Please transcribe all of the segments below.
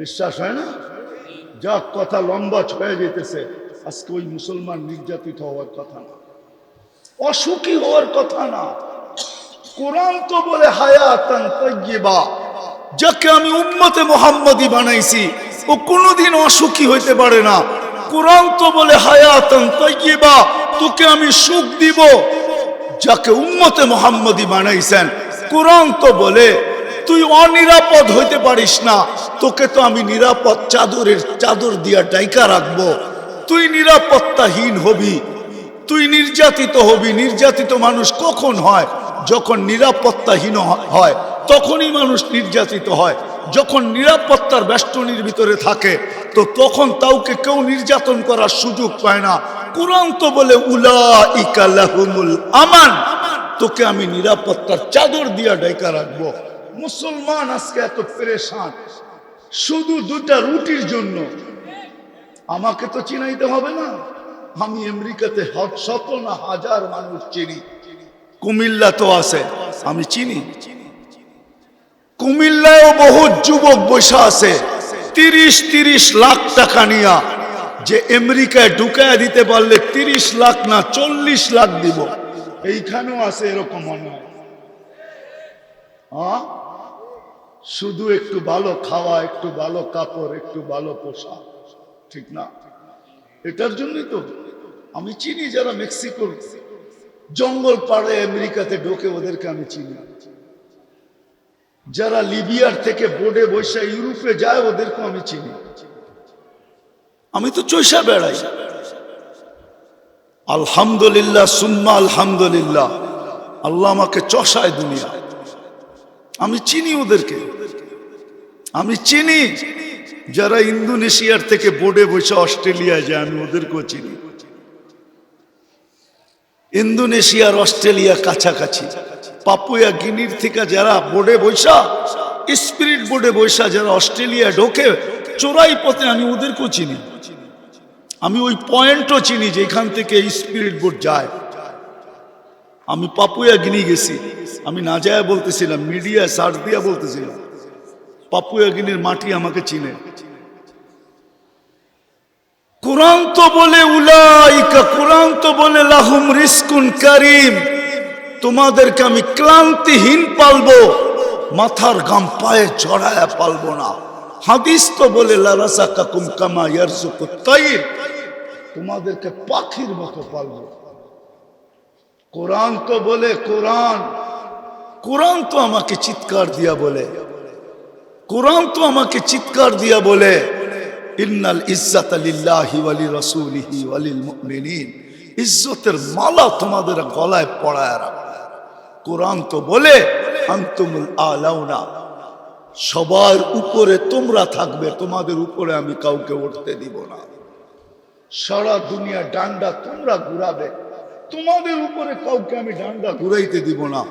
বিশ্বাস হয় না? যা কথা লম্বা ছয়ে যেতেছে, আজকে ওই মুসলমান নির্যাতিত হওয়ার কথা না। অসুখী হওয়ার কথা না। কোরআন তো বলে হায়াতান যাকে আমি উম্মতে মোহাম্মদী বানাইছি, ও কোনোদিন অসুখী হইতে পারে না। কোরআন তো বলে হায়াতান তোকে আমি সুখ দিব। যাকে উম্মতে মোহাম্মদী বানাইছেন, কোরআন তো বলে তুই অনিরাপদ হইতে পারিস না। তোকে তো আমি নিরাপদ চাদরের চাদর দিয়া ডাইকা রাখব। তুই নিরাপত্তাহীন হবি। তুই নির্যাতিত হবি। নির্যাতিত মানুষ কখন হয়? যখন নিরাপত্তাহীন হয়, তখনই মানুষ নির্যাতিত হয়। যখন নিরাপত্তার বেষ্টনীর ভিতরে থাকে, তো তখন তাওকে কেউ নির্যাতন করার সুযোগ পায় না। কোরআন তো বলে উলা ইকালাহুমুল আমান। তোকে আমি নিরাপত্তার চাদর দিয়া ডাইকা রাখব। মুসলমান আজকে এত পেরেশান। শুধু দুটা রুটির জন্য। আমাকে তো চিনাইতে হবে না। আমি আমেরিকাতে শত না হাজার মানুষ চিনি। কুমিল্লা তো আছে, আমি চিনি। কুমিল্লায়ও বহু যুবক বসে আছে, তিরিশ তিরিশ লাখ টাকা নিয়া। যে আমেরিকায় ঢুকায় দিতে পারলে তিরিশ লাখ না চল্লিশ লাখ দিব। এইখানেও আছে এরকম হ্যাঁ? শুধু একটু ভালো খাওয়া, একটু ভালো কাপড়, একটু ভালো পোশাক, ঠিক না? এটার জন্যই তো আমি চিনি যারা মেক্সিকোর জঙ্গল পাড়ে আমেরিকাতে ঢোকে, ওদেরকে আমি চিনি। যারা লিবিয়ার থেকে বোর্ডে বসে ইউরোপে যায় ওদেরকে আমি চিনি। আমি তো চৈসা বেড়াই। আলহামদুলিল্লাহ, সুম্মা আলহামদুলিল্লাহ। আল্লাহ আমাকে চষায় দুনিয়া আমি চিনি ওদেরকে। আমি চিনি যারা ইন্দোনেশিয়ার থেকে বোর্ডে বসে অস্ট্রেলিয়ায় যায়, আমি ওদেরকেও চিনি। ইন্দোনেশিয়ার অস্ট্রেলিয়া কাছাকাছি। পাপুয়া গিনির থেকে যারা বোর্ডে বৈশা স্পিরিট বোর্ডে বৈশা যারা অস্ট্রেলিয়া ঢোকে, চোরাই পথে আমি ওদেরকেও চিনি। আমি ওই পয়েন্টও চিনি যে এখান থেকে স্পিরিট বোর্ড যায়। আমি পাপুয়া গিনি গেছি। আমি না যায় বলতেছিলাম, মিডিয়া সার্চ দিয়া বলতেছিলাম পাপুয়া গিনির মাটি আমাকে চিনে। কোরআন তো বলে উলাইকা, কোরআন তো বলে লাহুম রিস্কুন কারিম। তোমাদেরকে আমি ক্লান্তিহীন পালবো, মাথার গাম পায়ে চড়ায় পালবো না। হাদিস তো বলে লারাসা কাকুম কামা ইয়ারসুকু তাইর। তোমাদেরকে পাখির মতো পালবো। কোরআন তো বলে কোরআন। কোরআন তো আমাকে চিৎকার দিয়া বলে। কোরআন তো আমাকে চিৎকার দিয়া বলে। ইন্নাল ইজ্জাত লিল্লাহি ওয়ালি রাসূলিহি ওয়ালিল মুমিনিন। ইজ্জতের মালা তোমাদের গলায় পড়ায় রাখো। কোরআন তো বলে, আনতুমুল আলাউনা। সবার উপরে তোমরা থাকবে, তোমাদের উপরে আমি কাউকে উঠতে দিব না। সারা দুনিয়া ডান্ডা তোমরা ঘুরাবে। তোমাদের উপরে কাউকে আমি ডান্ডা ঘুরাইতে দিব না।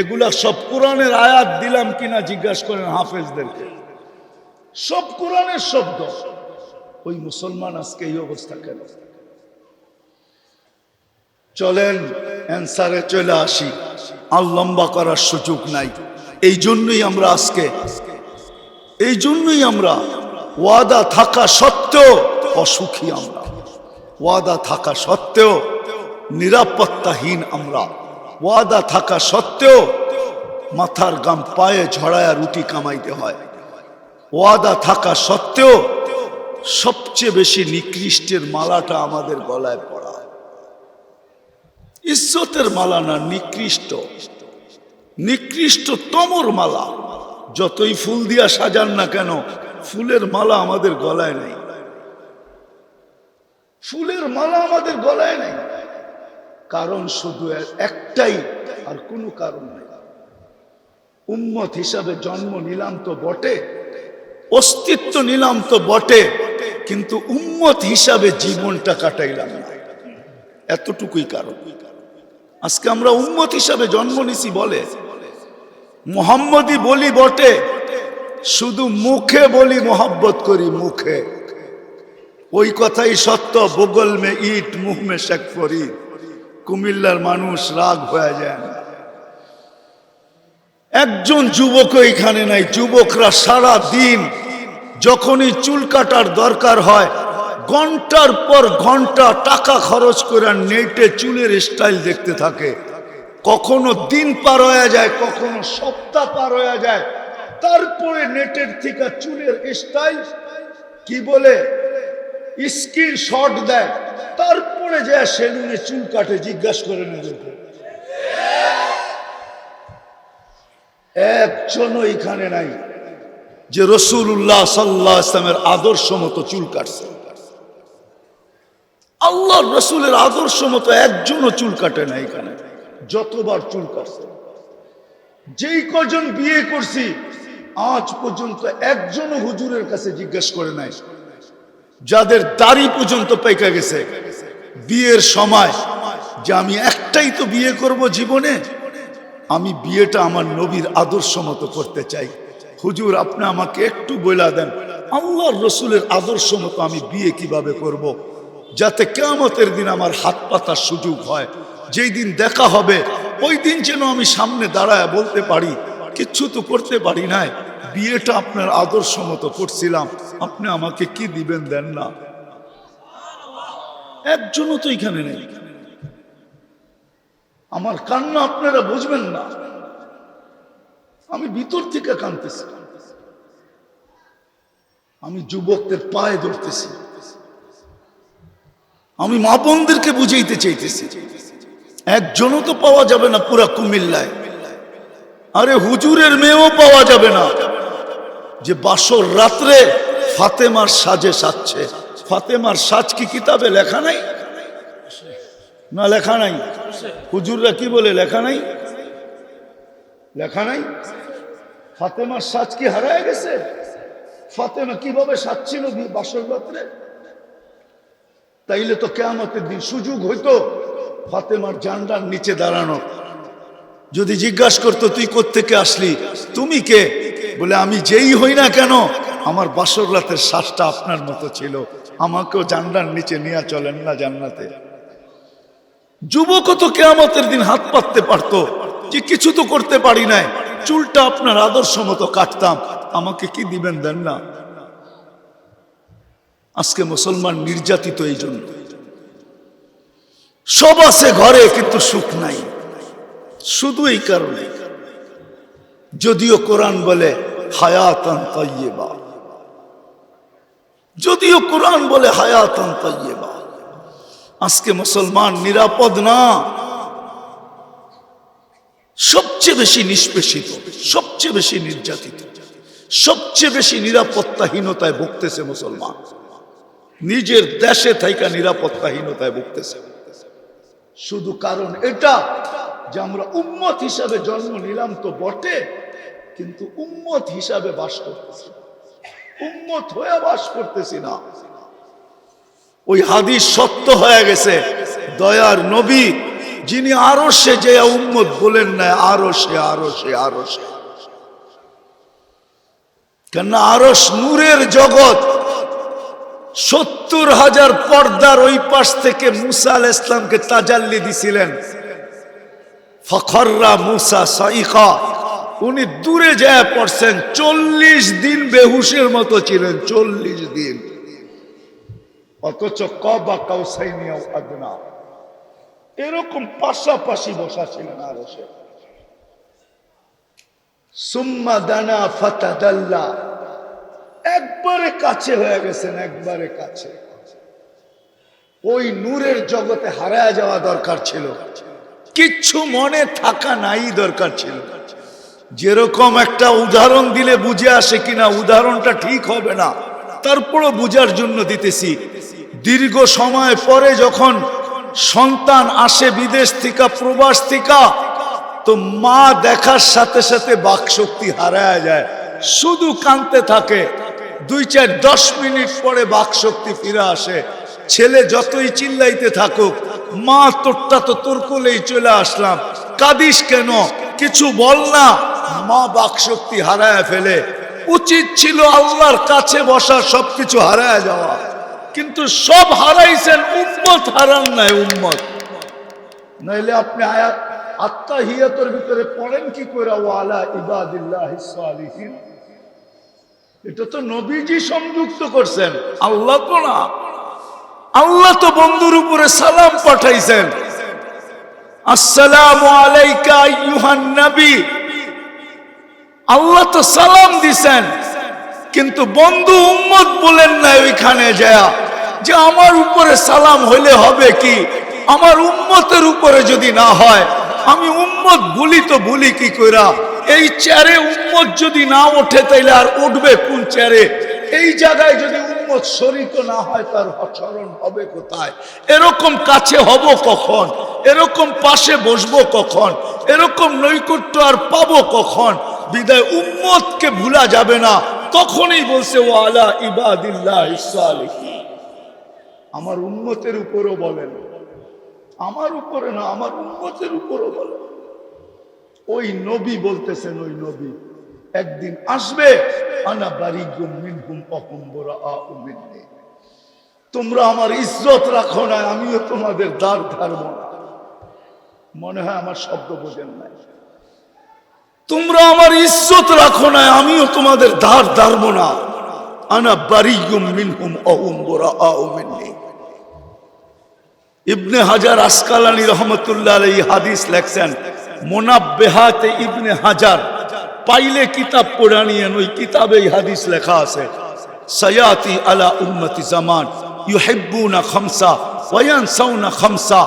এগুলা সব কোরআনের আয়াত দিলাম কিনা জিজ্ঞাসা করেন হাফেজদেরকে। সব কোরআনের শব্দ। ওই মুসলমান আজকে এই অবস্থা কেন? চলেন, অ্যান্সারে চলে আসি। আর লম্বা করার সুযোগ নাই। এই জন্যই আমরা আজকে, এই জন্যই আমরা ওয়াদা থাকা সত্ত্বেও অসুখী আমরা। ওয়াদা থাকা সত্ত্বেও নিরাপত্তাহীন আমরা। ওয়াদা থাকা সত্ত্বেও মাথার গাম পায়ে ঝড়ায়া রুটি কামাইতে হয়। ওয়াদা থাকা সত্ত্বেও সবচেয়ে বেশি নিকৃষ্টের মালাটা আমাদের গলায় পড়া। ইজ্জতের মালা না নিকৃষ্ট। নিকৃষ্ট তমর মালা। যতই ফুল দিয়া সাজান না কেন, ফুলের মালা আমাদের গলায় নেই। ফুলের মালা আমাদের গলায় নেই। কারণ শুধু একটাই, আর কোনো কারণ নেই। উম্মত হিসাবে জন্ম নিলাম তো বটে, অস্তিত্ব নিলাম তো বটে, কিন্তু উম্মত হিসাবে জীবনটা কাটাইলাম না। এতটুকুই কারণ। আজকে আমরা উম্মত হিসাবে জন্ম নিছি বলে মোহাম্মদই বলি বটে, শুধু মুখে বলি মোহাব্বত করি মুখে। ওই কথাই সত্য, বগল মে ইট, মুহ মে শেখ করি কুমিল্লার মানুষ রাগ হয়ে যায়। না একজন যুবক এখানে নাই, যুবকরা সারা দিন যখনই চুল কাটার দরকার হয়, ঘণ্টার পর ঘণ্টা টাকা খরচ করে নেটে চুলের স্টাইল দেখতে থাকে। কখনো দিন পার হয়ে যায়, কখনো সপ্তাহ পার হয়ে যায়। তারপরে নেটের থেকে চুলের স্টাইল কি বলে? স্ক্রিন শট দেয়। তারপরে যে সেলুনে চুল কাটে, জিজ্ঞাসা করে নিজেকে একজনও এখানে নাই যে রসুল্লাহ সাল্লাহ ইসলামের আদর্শ মতো চুল কাটছে। আল্লাহ রসুলের আদর্শ মতো একজনও চুল কাটে না এখানে, যতবার চুল কাটছে। যেই কজন বিয়ে করছি, আজ পর্যন্ত একজনও হুজুরের কাছে জিজ্ঞেস করে নাই, যাদের দাড়ি পর্যন্ত পেকে গেছে। বিয়ের সময় যে আমি একটাই তো বিয়ে করব জীবনে, আমি বিয়েটা আমার নবীর আদর্শ মতো করতে চাই। হুজুর, আপনি আমাকে একটু বইলা দেন, আল্লাহর রসুলের আদর্শ মতো আমি বিয়ে কীভাবে করব। যাতে কেমতের দিন আমার হাত পাতার সুযোগ হয়। যেই দিন দেখা হবে, ওই দিন যেন আমি সামনে দাঁড়ায় বলতে পারি, কিচ্ছু তো করতে পারি নাই। বিয়েটা আপনার আদর্শ মতো করছিলাম। আপনি আমাকে কি দিবেন দেন না? একজনও তো এখানে নেই। আমার কান্না আপনারা বুঝবেন না। আমি ভিতর থেকে কানতেছি আমি যুবকদের পায়ে ধরতেছি। আমি মা বোনদেরকে বুঝাইতে চাইতেছি। একজনও তো পাওয়া যাবে না পুরা কুমিল্লায়। আরে হুজুরের মেয়েও পাওয়া যাবে না। যে বাসর রাত্রে ফাতেমার সাজে সাজছে। ফাতেমার সাজ কি কিতাবে লেখা নাই? না, লেখা নাই। হুজুররা কি বলে, লেখা নাই? লেখা নাই? ফাতেমার সাজ কি হারায় গেছে? ফাতেমা কীভাবে সাজছিল বাসর রাত্রে? তাইলে তো কেয়ামতের দিন সুযোগ হইতো ফাতেমার জান্ডার নিচে দাঁড়ানো যদি জিজ্ঞাসা করতো, তুই কোত্থেকে আসলি? তুমি কে? বলে, আমি যেই হই না কেন, আমার বাসর রাতের শ্বাসটা আপনার মতো ছিল। আমাকেও জান্ডার নিচে নিয়ে চলেন না জান্নাতে। যুবকও তো কেয়ামতের দিন হাত পাততে পারতো, যে কিছু তো করতে পারি নাই। চুলটা আপনার আদর্শ মতো কাটতাম, আমাকে কি দিবেন দেন না? আজকে মুসলমান নির্যাতিত এই জন্য। সব আছে ঘরে, কিন্তু সুখ নাই। শুধু এই কারণে। যদিও কোরআন বলে, হায়াতান তৈবা যদিও কোরআন বলে হায়াতান তৈবা আজকে মুসলমান নিরাপদ না। সবচেয়ে বেশি নিষ্পেষিত, সবচেয়ে বেশি নির্যাতিত, সবচেয়ে বেশি নিরাপত্তাহীনতায় ভুগতেছে মুসলমান। নিজের দেশে থাইকা নিরাপত্তাহীনতায় ভুগতেছে। শুধু কারণ এটা যে আমরা উম্মত হিসাবে জন্ম নিলাম তো বটে, কিন্তু উম্মত হিসাবে বাস করতেছি। উম্মত হয়ে বাস করতেছি না। ওই হাদিস সত্য হয়ে গেছে। দয়ার নবী যিনি আরও সে যে উম্মত বলেন না আরও সে আরও সে আরও সে কেন আরস নূরের জগৎ, সত্তর হাজার পর্দার ওই পাশ থেকে মুসা আল ইসলামকে তাজাল্লি দিছিলেন। ফখররা মুসা সাইখা। উনি দূরে যায় পড়ছেন, চল্লিশ দিন বেহুশের মতো ছিলেন, চল্লিশ দিন। অথচ কবা কাউসাইনিয়া আদনা। এরকম পাশাপাশি বসা ছিলেন আরও সে সুম্মা দানা ফাতাদাল্লা। একবারে কাছে হয়ে গেছেন, একবারে কাছে। ওই নূরের জগতে হারায় যাওয়া দরকার ছিল। কিচ্ছু মনে থাকা নাই দরকার ছিল। যেরকম একটা উদাহরণ দিলে বুঝে আসে কিনা, উদাহরণটা ঠিক হবে না। তারপরও বুঝার জন্য দিতেছি। দীর্ঘ সময় পরে যখন সন্তান আসে বিদেশ থেকে, প্রবাস থেকে, তো মা দেখার সাথে সাথে বাক শক্তি হারায় যায়। শুধু কানতে থাকে। দুই চার দশ মিনিট পরে বাক শক্তি ফিরে আসে। ছেলে যতই চিল্লাইতে থাকুক, মা তোরটা তো তোর কোলেই চলে আসলাম। কাদিস কেন? কিছু বল না। মা বাক শক্তি হারায় ফেলে। উচিত ছিল আল্লাহর কাছে বসা, সবকিছু হারায় যাওয়া। কিন্তু সব হারাইছেন, উম্মত হারান নাই, উম্মত। নাইলে আপনি আয়াত, আত্মাহিয়াতের ভিতরে পড়েন কি করে ওয়ালা ইবাদিল্লাহ সালিহিন। এটা তো নবীজি সংযুক্ত করছেন, আল্লাহ তো না। আল্লাহ তো বন্ধুর উপরে সালাম পাঠাইছেন। আসসালামু আলাইকা আইয়ুহান নবী। আল্লাহ তো সালাম দিছেন। কিন্তু বন্ধু উম্মত বলেন না ওইখানে যায় যে আমার উপরে সালাম হইলে হবে কি? আমার উম্মতের উপরে যদি না হয়, আমি উম্মত ভুলি তো ভুলি কি কইরা? এই চেয়ারে উম্মত যদি না ওঠে তাইলে আর উঠবে কোন চেয়ারে? এই জায়গায় যদি উম্মত শরিক না হয়, তার স্মরণ হবে কোথায়? এরকম কাছে হব কখন? এরকম পাশে বসবো কখন? এরকম নৈকট্য আর পাবো কখন? বিদায় উম্মতকে ভুলা যাবে না। তখনই বলছে ও আলা ইবাদিল্লাহ। আমার উন্মতের উপরও বলেন। আমার উপরে না, আমার উন্মতের উপরও বলেন। ওই নবী বলতেছেন, ওই নবী, একদিন আসবে, আনা বাড়ি বরাআউ মিন্নি। তোমরা আমার ইজ্জত রাখো না, আমিও তোমাদের দ্বার ধারব না মনে হয় আমার শব্দ বোঝেন নাই। তোমরা আমার ইজ্জত রাখো না, আমিও তোমাদের ধার ধারব না আনা বারিগুম মিনহুম অহুম মিন্নি। ইবনে হাজার আসকালানি রহমতুল্লাহ এই হাদিস লেখছেন, মোনাব্বেহাতে ইবনে হাজার, পাইলে কিতাব পড়া নিয়েন ওই কিতাবে এই হাদিস লেখা আছে সায়াতি আলা উম্মতি জামান, ইউহিব্বুনা খামসা ওয়ায়ানসাউনা খামসা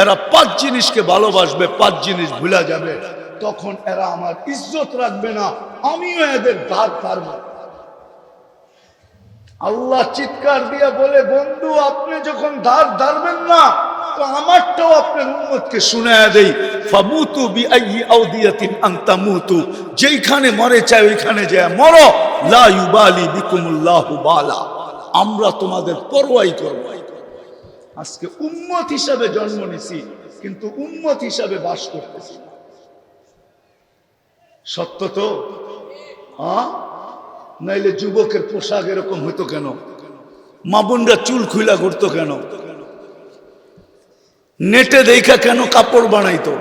এরা পাঁচ জিনিসকে ভালোবাসবে, পাঁচ জিনিস ভুলা যাবে। তখন এরা আমার ইজ্জত রাখবে না, আমিও এদের ধার ধারব আল্লাহ চিৎকার দিয়ে বলে, বন্ধু, আপনি যখন ধার ধারবেন না, তো আমারটাও আপনার উম্মতকে শুনায়া দেই। ফামুতু বিআইয়ি যেইখানে মরে চায় ওইখানে যায় মরো। লা ইউবালি বিকুমুল্লাহু বালা। আমরা তোমাদের পরোয়াই করব। আজকে উম্মত হিসাবে জন্ম নিছি, কিন্তু উম্মত হিসাবে বাস করতেছি। সত্য তো? হ্যাঁ? নাইলে যুবকের পোশাক এরকম হইতো কেন? মাবুনরা চুল খুইলা করতো কেন? নেটে দেখা কেন কাপড় বানাইতো?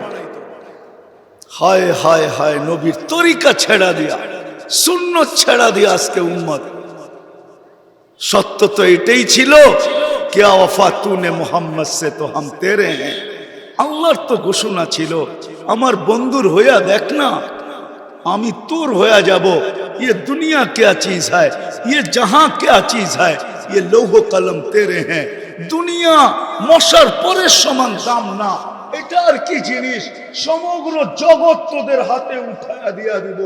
হায় হায় হায়, নবীর তরিকা ছেড়া দিয়া শূন্য ছেড়া দিয়া আজকে উম্মত। সত্য তো এটাই ছিল। কেয়া ওয়াফাতুনে মোহাম্মদ সে তো হাম তেরে হ্যাঁ আল্লাহর তো ঘোষণা ছিল, আমার বন্ধুর হইয়া দেখ না, আমি তোর হইয়া যাব। ইয়ে দুনিয়া কেয়া চিজ হ্যায় ইয়ে যাহা কেয়া চিজ হ্যায় ইয়ে লৌহ কলম তেরে হ্যাঁ দুনিয়া মশার পরের সমান দাম না। এটা আর কি জিনিস? সমগ্র জগৎ তোদের হাতে উঠায়া দিয়া দিব।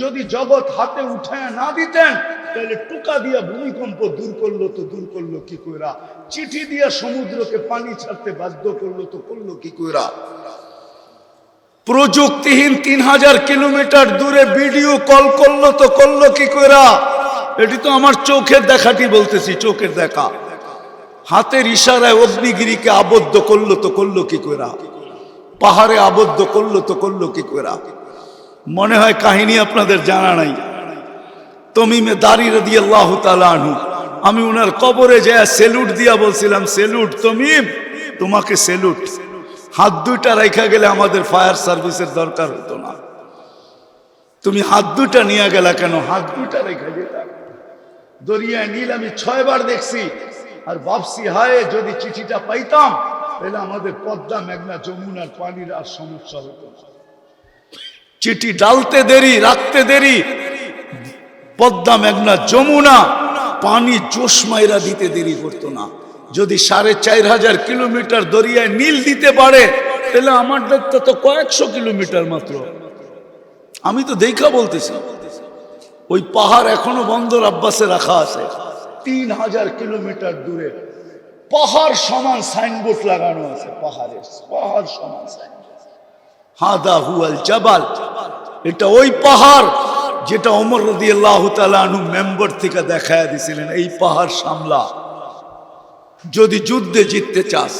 যদি জগৎ হাতে উঠায়া না দিতেন, তাহলে টুকা দিয়া ভূমিকম্প দূর করল তো দূর করল কি কইরা? চিঠি দিয়া সমুদ্রকে পানি ছাড়তে বাধ্য করল তো করল কি কইরা? প্রযুক্তিহীন তিন হাজার কিলোমিটার দূরে ভিডিও কল করল তো করল কি কইরা? এটি তো আমার চোখের দেখাটি বলতেছি, চোখের দেখা। হাতের ইশারায় অগ্নিগিরিকে আবদ্ধ করল তো করল কি কইরা? পাহাড়ে আবদ্ধ করল তো করল কি কইরা? মনে হয় কাহিনী আপনাদের জানা নাই। তমিমে দাঁড়িয়ে দিয়ে আল্লাহ আনহু। আমি উনার কবরে যায় সেলুট দিয়া বলছিলাম, সেলুট, তমিম, তোমাকে সেলুট। হাত দুইটা রেখা গেলে আমাদের ফায়ার সার্ভিসের দরকার হতো না। তুমি হাত দুটা নিয়ে গেলা কেন? হাত দুটা রেখা যেতাম দরিয়ায় নীল, আমি ছয়বার দেখছি আর বাপসি হায়, যদি চিঠিটা পাইতাম, তাহলে আমাদের পদ্মা, মেঘনা যমুনার পানির আর সমস্যা হতো চিঠি ডালতে দেরি, রাখতে দেরি, পদ্মা, মেঘনা, যমুনা, পানি জোশ মাইরা দিতে দেরি করতো না। যদি সাড়ে চার হাজার কিলোমিটার দরিয়ায় নীল দিতে পারে, তাহলে আমার দেখতে তো কয়েকশো কিলোমিটার মাত্র। আমি তো দেখা বলতেছি। ওই পাহাড় এখনও বন্দর আব্বাসে রাখা আছে। তিন হাজার কিলোমিটার দূরে পাহাড় সমান সাইনবোর্ড লাগানো আছে পাহাড়ে পাহাড় সমান সাইনবোর্ড। হাদা হুয়াল জাবাল, এটা ওই পাহাড় যেটা অমর রদি আল্লাহ তালু মেম্বার থেকে দেখায় দিছিলেন, এই পাহাড় সামলা। যদি যুদ্ধে জিততে চাস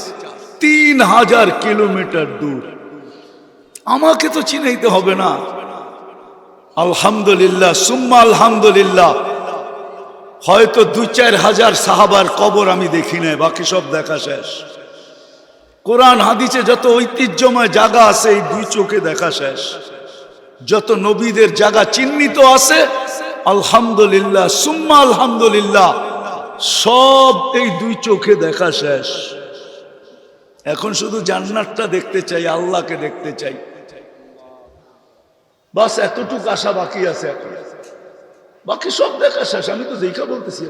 তিন হাজার কিলোমিটার দূর। আমাকে তো চিনাইতে হবে না। আলহামদুলিল্লাহ, সুম্মা আলহামদুলিল্লাহ হয়তো দু চার হাজার সাহাবার কবর আমি দেখি নাই, বাকি সব দেখা শেষ। কোরআন হাদিসে যত ঐতিহ্যময় জায়গা আছে, এই দুই চোখে দেখা শেষ। যত নবীদের জায়গা চিহ্নিত আছে, আলহামদুলিল্লাহ, সুম্মা আলহামদুলিল্লাহ, সব এই দুই চোখে দেখা শেষ। এখন শুধু জান্নাতটা দেখতে চাই, আল্লাহকে দেখতে চাই। বাস এতটুকু আশা বাকি আছে এখন। বাকি সব দেখা শেষ। আমি তো দেখা বলতেছি।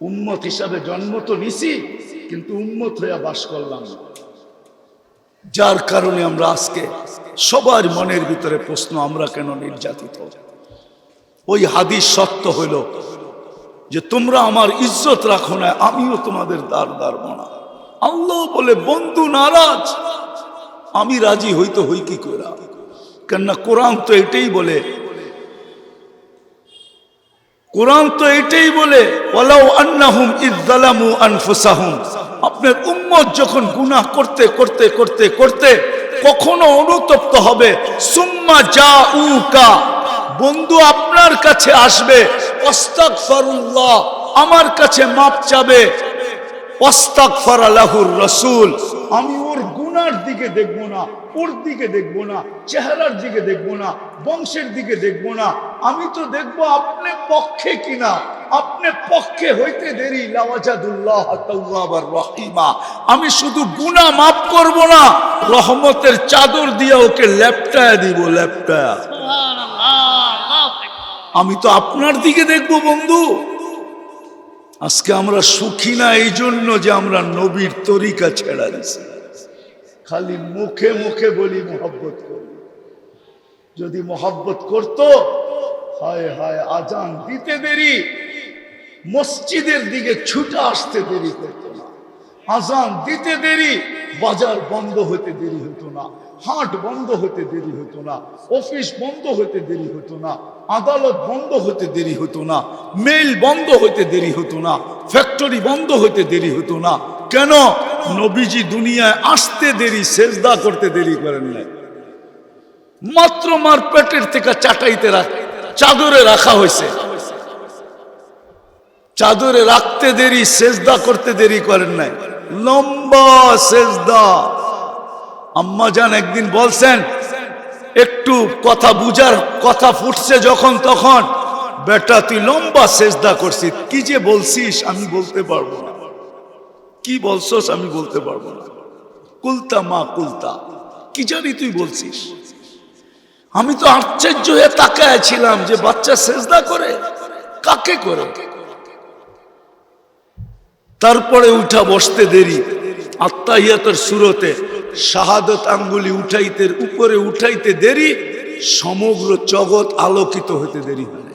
উম্মত হিসাবে জন্ম তো নিছি, কিন্তু উম্মত হইয়া বাস করলাম। যার কারণে আমরা আজকে সবার মনের ভিতরে প্রশ্ন, আমরা কেন নির্যাতিত? ওই হাদিস সত্য হইল যে তোমরা আমার ইজ্জত রাখো না, আমিও তোমাদের দ্বার দাঁড়ব না আল্লাহ বলে, বন্ধু, নারাজ। আমি রাজি হইতে হই কি করে কেননা কোরআন তো এটাই বলে কোরআন তো এটাই বলে আন্নাহুম আপনার উম্মত যখন গুনাহ করতে করতে করতে করতে কখনো অনুতপ্ত হবে, সুম্মা জাউকা। বন্ধু আপনার কাছে আসবে আমার কাছে মাপ চাবে অস্তাগফার আলাহুর রসুল। আমি গুনার দিকে দেখব না, ওর দিকে দেখব না, চেহারার দিকে দেখব না, বংশের দিকে দেখব না। আমি তো দেখব আপনি পক্ষে কিনা। আপনি পক্ষে হইতে দেরি। রহিমা। আমি শুধু গুনাহ মাফ করব না, রহমতের চাদর দিয়ে ওকে লেপটায় দিব, লেপটায়। আমি তো আপনার দিকে দেখব, বন্ধু। আজকে আমরা সুখী না এই জন্য যে আমরা নবীর তরিকা ছেড়া দিছি। খালি মুখে মুখে বলি মোহব্বত করি। যদি মোহব্বত করত, হায় হায় আজান দিতে দেরি, মসজিদের দিকে ছুটে আসতে দেরি করতো আজান দিতে দেরি, বাজার বন্ধ হতে দেরি হতো না, হাট বন্ধ হতে দেরি হতো না, অফিস বন্ধ হতে দেরি হতো না, আদালত বন্ধ হতে দেরি হতো না মেল বন্ধ হতে দেরি হতো না, ফ্যাক্টরি বন্ধ হতে দেরি হতো না। কেন? নবীজি দুনিয়ায় আসতে দেরি, সেজদা করতে দেরি করেন নাই। মাত্র মার পেটের থেকে চাটাইতে রাখ, চাদরে রাখা হয়েছে। চাদরে রাখতে দেরি, সেজদা করতে দেরি করেন নাই। লম্বা সেজদা। আম্মা যান একদিন বলছেন, একটু কথা বুঝার কথা ফুটছে যখন তখন, বেটা তুই লম্বা সেজদা করছিস, কি যে বলছিস আমি বলতে পারব না। কি বলছস আমি বলতে পারব না। কুলতা মা কুলতা, কি জানি তুই বলছিস। আমি তো আশ্চর্য হয়ে তাকায় ছিলাম যে বাচ্চা সেজদা করে, কাকে করে? তারপরে উঠা বসতে দেরি। আত্মাহিয়াতের সুরতে শাহাদত আঙ্গুলি উঠাইতে, উপরে উঠাইতে দেরি, সমগ্র জগৎ আলোকিত হতে দেরি। হয়